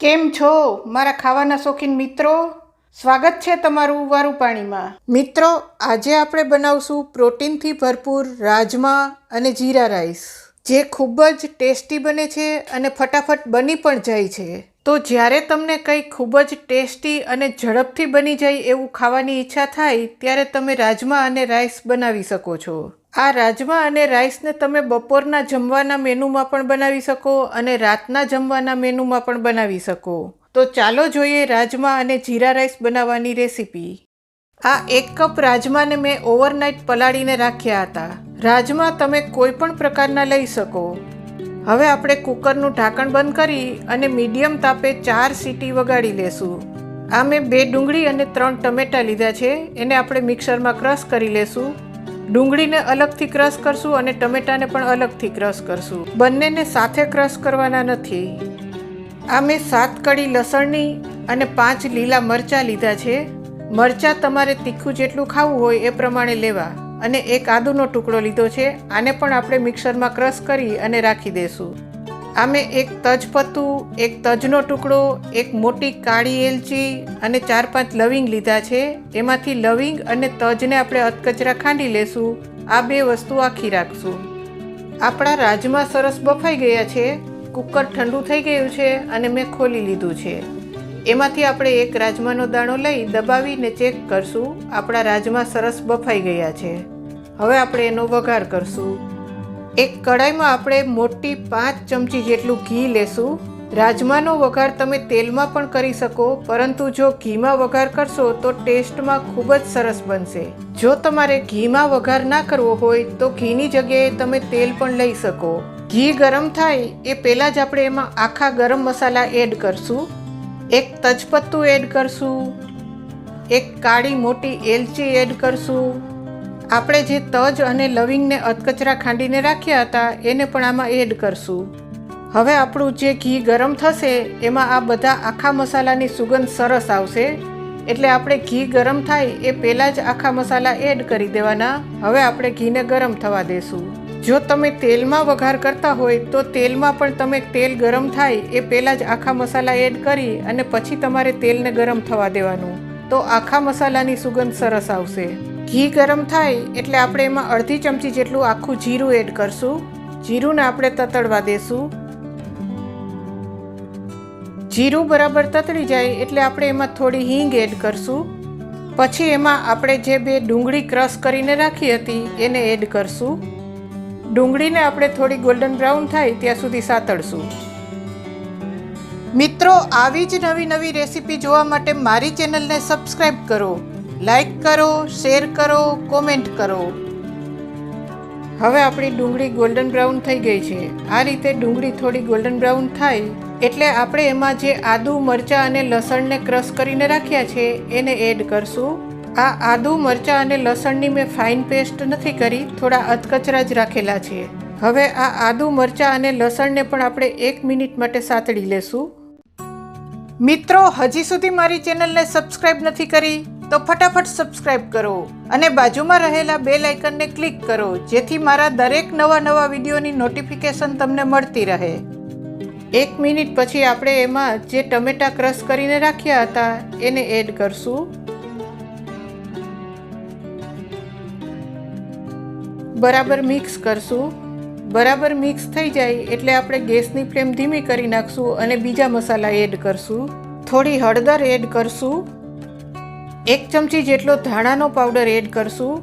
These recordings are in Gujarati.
કેમ છો, મારા ખાવાના શોખીન મિત્રો? સ્વાગત છે તમારું વારું પાણીમાં. મિત્રો, આજે આપણે બનાવશું પ્રોટીનથી ભરપૂર રાજમા અને જીરા રાઈસ, જે ખૂબ જ ટેસ્ટી બને છે અને ફટાફટ બની પણ જાય છે. તો જ્યારે તમને કંઈ ખૂબ જ ટેસ્ટી અને ઝડપથી બની જાય એવું ખાવાની ઈચ્છા થાય, ત્યારે તમે રાજમા અને રાઈસ બનાવી શકો છો. આ રાજમા અને રાઈસને તમે બપોરના જમવાના મેનુમાં પણ બનાવી શકો અને રાતના જમવાના મેનુમાં પણ બનાવી શકો. તો ચાલો જોઈએ રાજમા અને જીરા રાઈસ બનાવવાની રેસીપી. આ એક કપ રાજમાને મેં ઓવરનાઇટ પલાળીને રાખ્યા હતા. રાજમા તમે કોઈ પણ પ્રકારના લઈ શકો. હવે આપણે કુકરનું ઢાંકણ બંધ કરી અને મીડિયમ તાપે ચાર સીટી વગાડી લેશું. આ મેં બે ડુંગળી અને ત્રણ ટમેટાં લીધા છે. એને આપણે મિક્સરમાં ક્રશ કરી લેશું. ડુંગળીને અલગથી ક્રશ કરશું અને ટમેટાને પણ અલગથી ક્રશ કરશું. બંનેને સાથે ક્રશ કરવાના નથી. આ મેં સાત કડી લસણની અને પાંચ લીલા મરચાં લીધા છે. મરચાં તમારે તીખું જેટલું ખાવું હોય એ પ્રમાણે લેવા અને એક આદુનો ટુકડો લીધો છે. આને પણ આપણે મિક્સરમાં ક્રશ કરી અને રાખી દેશું. આ મેં એક તજપત્તું, એક તજનો ટુકડો, એક મોટી કાળી એલચી અને ચાર પાંચ લવિંગ લીધા છે. એમાંથી લવિંગ અને તજને આપણે અધકચરા ખાંડી લેશું. આ બે વસ્તુ આખી રાખશું. આપણા રાજમા સરસ બફાઈ ગયા છે. કુકર ઠંડુ થઈ ગયું છે અને મેં ખોલી લીધું છે. એમાંથી આપણે એક રાજમાનો દાણો લઈ દબાવીને ચેક કરશું. આપણા રાજમા સરસ બફાઈ ગયા છે. હવે આપણે એનો વઘાર કરશું. એક કડાઈમાં આપણે મોટી પાંચ ચમચી જેટલું ઘી લેશું. રાજમાનો વઘાર તમે તેલમાં પણ કરી શકો, પરંતુ જો ઘીમાં વઘાર કરશો તો ટેસ્ટમાં ખૂબ જ સરસ બનશે. જો તમારે ઘીમાં વઘાર ના કરવો હોય તો ઘીની જગ્યાએ તમે તેલ પણ લઈ શકો. ઘી ગરમ થાય એ પહેલાં જ આપણે એમાં આખા ગરમ મસાલા એડ કરશું. એક તજપત્તું એડ કરશું. એક કાળી મોટી એલચી એડ કરશું. આપણે જે તજ અને લવિંગને અધકચરા ખાંડીને રાખ્યા હતા, એને પણ આમાં એડ કરશું. હવે આપણું જે ઘી ગરમ થશે, એમાં આ બધા આખા મસાલાની સુગંધ સરસ આવશે. એટલે આપણે ઘી ગરમ થાય, એ પહેલાં જ આખા મસાલા એડ કરી દેવાના. હવે આપણે ઘીને ગરમ થવા દેશું. જો તમે તેલમાં વઘાર કરતા હોય, તો તેલમાં પણ તમે તેલ ગરમ થાય, એ પહેલાં જ આખા મસાલા એડ કરી અને પછી તમારે તેલને ગરમ થવા દેવાનું. તો આખા મસાલાની સુગંધ સરસ આવશે. ઘી ગરમ થાય એટલે આપણે એમાં અડધી ચમચી જેટલું આખું જીરું એડ કરશું. જીરુંને આપણે તતડવા દેશું. જીરું બરાબર તતડી જાય એટલે આપણે એમાં થોડી હિંગ એડ કરશું. પછી એમાં આપણે જે બે ડુંગળી ક્રશ કરીને રાખી હતી એને એડ કરશું. ડુંગળીને આપણે થોડી ગોલ્ડન બ્રાઉન થાય ત્યાં સુધી સાતળશું. મિત્રો, આવી જ નવી નવી રેસીપી જોવા માટે મારી ચેનલને સબસ્ક્રાઈબ કરો. લાઈક કરો શેર કરો કોમેન્ટ કરો. હવે આપણી ડુંગળી ગોલ્ડન બ્રાઉન થઈ ગઈ છે. આ રીતે ડુંગળી થોડી ગોલ્ડન બ્રાઉન થાય એટલે આપણે એમાં જે આદુ, મરચાં અને લસણને ક્રશ કરીને રાખ્યા છે, એને એડ કરશું. આ આદુ, મરચાં અને લસણની મેં ફાઇન પેસ્ટ નથી કરી, થોડા અધકચરા જ રાખેલા છે. હવે આ આદુ, મરચાં અને લસણને પણ આપણે એક મિનિટ માટે સાતળી લેશું. મિત્રો, હજી સુધી મારી ચેનલને સબસ્ક્રાઈબ નથી કરી? તો ફટાફટ સબસ્ક્રાઇબ કરો અને બાજુમાં રહેલા બેલ આઇકનને ક્લિક કરો, જેથી મારા દરેક નવા નવા વિડીયોની નોટિફિકેશન તમને મળતી રહે. એક મિનિટ પછી આપણે એમાં જે ટમેટા ક્રશ કરીને રાખ્યા હતા, એને એડ કરશું. બરાબર મિક્સ કરશું. બરાબર મિક્સ થઈ જાય એટલે આપણે ગેસની ફ્લેમ ધીમી કરી નાખશું અને બીજા મસાલા એડ કરશું. થોડી હળદર એડ કરશું. એક ચમચી જેટલો ધાણાનો પાવડર એડ કરશું.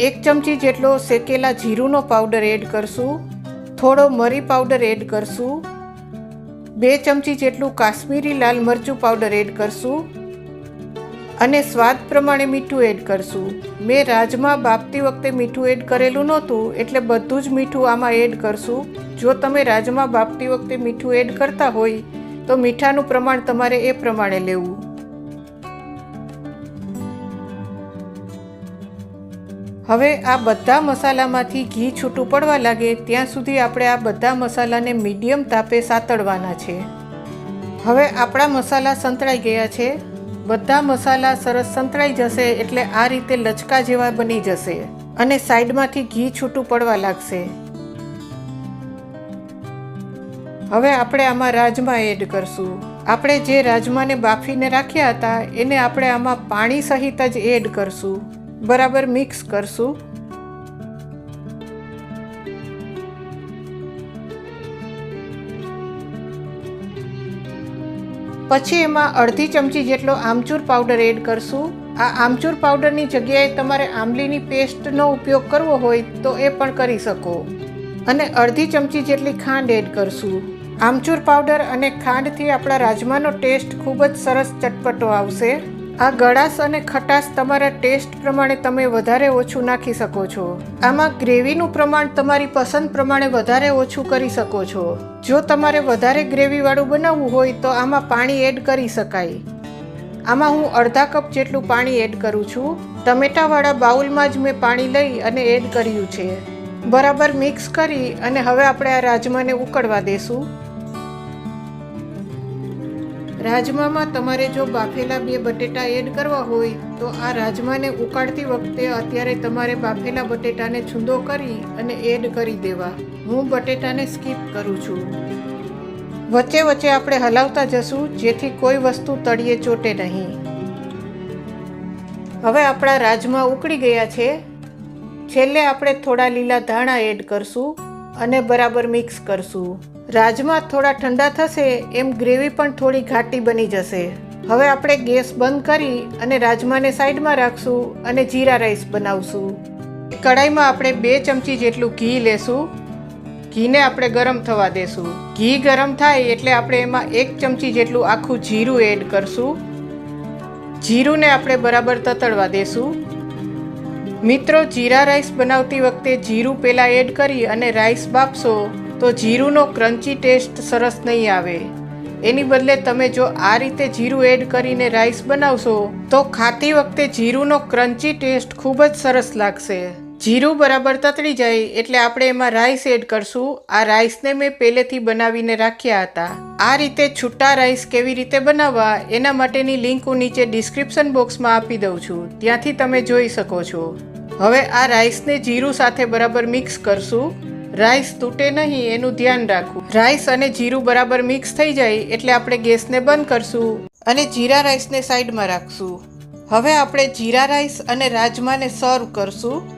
એક ચમચી જેટલો શેકેલા જીરુંનો પાવડર એડ કરશું. થોડો મરી પાવડર એડ કરશું. બે ચમચી જેટલું કાશ્મીરી લાલ મરચું પાવડર એડ કરશું. અને સ્વાદ પ્રમાણે મીઠું એડ કરશું. મેં રાજમા બાફતી વખતે મીઠું એડ કરેલું નહોતું, એટલે બધું જ મીઠું આમાં એડ કરશું. જો તમે રાજમા બાફતી વખતે મીઠું એડ કરતા હોય, તો મીઠાનું પ્રમાણ તમારે એ પ્રમાણે લેવું. હવે આ બધા મસાલામાંથી ઘી છૂટું પડવા લાગે ત્યાં સુધી આપણે આ બધા મસાલાને મીડિયમ તાપે સાતળવાના છે. હવે આપણા મસાલા સંતળાઈ ગયા છે. બધા મસાલા સરસ સંતળાઈ જશે એટલે આ રીતે લચકા જેવા બની જશે અને સાઈડમાંથી ઘી છૂટું પડવા લાગશે. હવે આપણે આમાં રાજમા એડ કરશું. આપણે જે રાજમાને બાફીને રાખ્યા હતા એને આપણે આમાં પાણી સહિત જ એડ કરશું. બરાબર મિક્સ કરશું. પછી એમાં અડધી ચમચી જેટલો આમચૂર પાવડર એડ કરશું. આ આમચૂર પાવડરની જગ્યાએ તમારે આંબલીની પેસ્ટનો ઉપયોગ કરવો હોય તો એ પણ કરી શકો. અને અડધી ચમચી જેટલી ખાંડ એડ કરશું. આમચૂર પાવડર અને ખાંડથી આપણા રાજમાનો ટેસ્ટ ખૂબ જ સરસ ચટપટો આવશે. આ ગળાશ અને ખટાશ તમારા ટેસ્ટ પ્રમાણે તમે વધારે ઓછું નાખી શકો છો. આમાં ગ્રેવીનું પ્રમાણ તમારી પસંદ પ્રમાણે વધારે ઓછું કરી શકો છો. જો તમારે વધારે ગ્રેવીવાળું બનાવવું હોય તો આમાં પાણી એડ કરી શકાય. આમાં હું અડધા કપ જેટલું પાણી એડ કરું છું. ટમેટાવાળા બાઉલમાં જ મેં પાણી લઈ અને એડ કર્યું છે. બરાબર મિક્સ કરી અને હવે આપણે આ રાજમાને ઉકળવા દેશું. રાજમામાં તમારે જો બાફેલા બે બટેટા એડ કરવા હોય, તો આ રાજમાને ઉકાળતી વખતે અત્યારે તમારે બાફેલા બટેટાને છૂંદો કરી અને એડ કરી દેવા. હું બટેટાને સ્કીપ કરું છું. વચ્ચે વચ્ચે આપણે હલાવતા જશું, જેથી કોઈ વસ્તુ તળિયે ચોટે નહીં. હવે આપણા રાજમા ઉકળી ગયા છે. છેલ્લે આપણે થોડા લીલા ધાણા એડ કરશું અને બરાબર મિક્સ કરશું. રાજમા થોડા ઠંડા થશે, એમ ગ્રેવી પણ થોડી ઘાટી બની જશે. હવે આપણે ગેસ બંધ કરી અને રાજમાને સાઈડમાં રાખશું અને જીરા રાઈસ બનાવશું. કડાઈમાં આપણે બે ચમચી જેટલું ઘી લેશું. ઘીને આપણે ગરમ થવા દેશું. ઘી ગરમ થાય એટલે આપણે એમાં એક ચમચી જેટલું આખું જીરું એડ કરશું. જીરુંને આપણે બરાબર તતડવા દેશું. મિત્રો, જીરા રાઈસ બનાવતી વખતે જીરું પહેલાં એડ કરી અને રાઈસ બાફશો. તો જીરુંનો ક્રન્ચી ટેસ્ટ સરસ નહીં આવે. એની બદલે તમે જો આ રીતે જીરું એડ કરીને રાઈસ બનાવશો, તો ખાતી વખતે જીરુંનો ક્રન્ચી ટેસ્ટ ખૂબ જ સરસ લાગશે. જીરું બરાબર તતડી જાય એટલે આપણે એમાં રાઈસ એડ કરશું. આ રાઈસને મેં પહેલેથી બનાવીને રાખ્યા હતા. આ રીતે છૂટા રાઈસ કેવી રીતે બનાવવા, એના માટેની લિંક હું નીચે ડિસ્ક્રિપ્શન બોક્સમાં આપી દઉં છું. ત્યાંથી તમે જોઈ શકો છો. હવે આ રાઈસને જીરું સાથે બરાબર મિક્સ કરશું. રાઈસ તૂટે નહીં, એનું ધ્યાન રાખવું. રાઈસ અને જીરું બરાબર મિક્સ થઈ જાય એટલે આપણે ગેસને બંધ કરશું અને જીરા રાઈસને સાઈડમાં રાખશું. હવે આપણે જીરા રાઈસ અને રાજમાને સર્વ કરશું.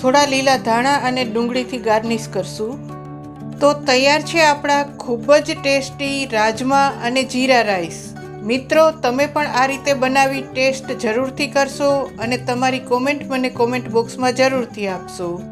થોડા લીલા ધાણા અને ડુંગળીથી ગાર્નિશ કરશું. તો તૈયાર છે આપણા ખૂબ જ ટેસ્ટી રાજમા અને જીરા રાઈસ. મિત્રો, તમે પણ આ રીતે બનાવી ટેસ્ટ જરૂરથી કરશો અને તમારી કોમેન્ટ મને કોમેન્ટ બોક્સમાં જરૂરથી આપશો.